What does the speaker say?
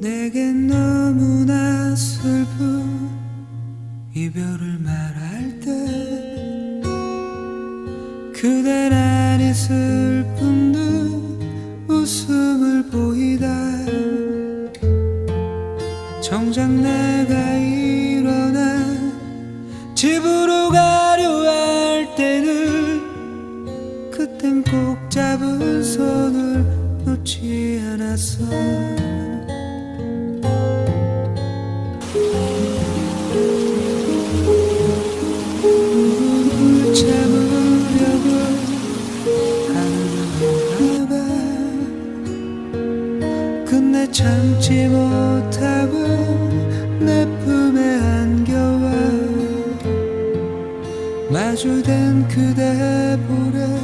내겐 너무나 슬픈 이별을 말할 때 그댄 아니 슬픈 듯 웃음을 보이다. 정작 내가 일어나 집으로 가려 할 때는 그땐 꼭 잡은 손을 놓지 않았어 끝내 참지 못하고 내 품에 안겨와 마주된 그대 볼에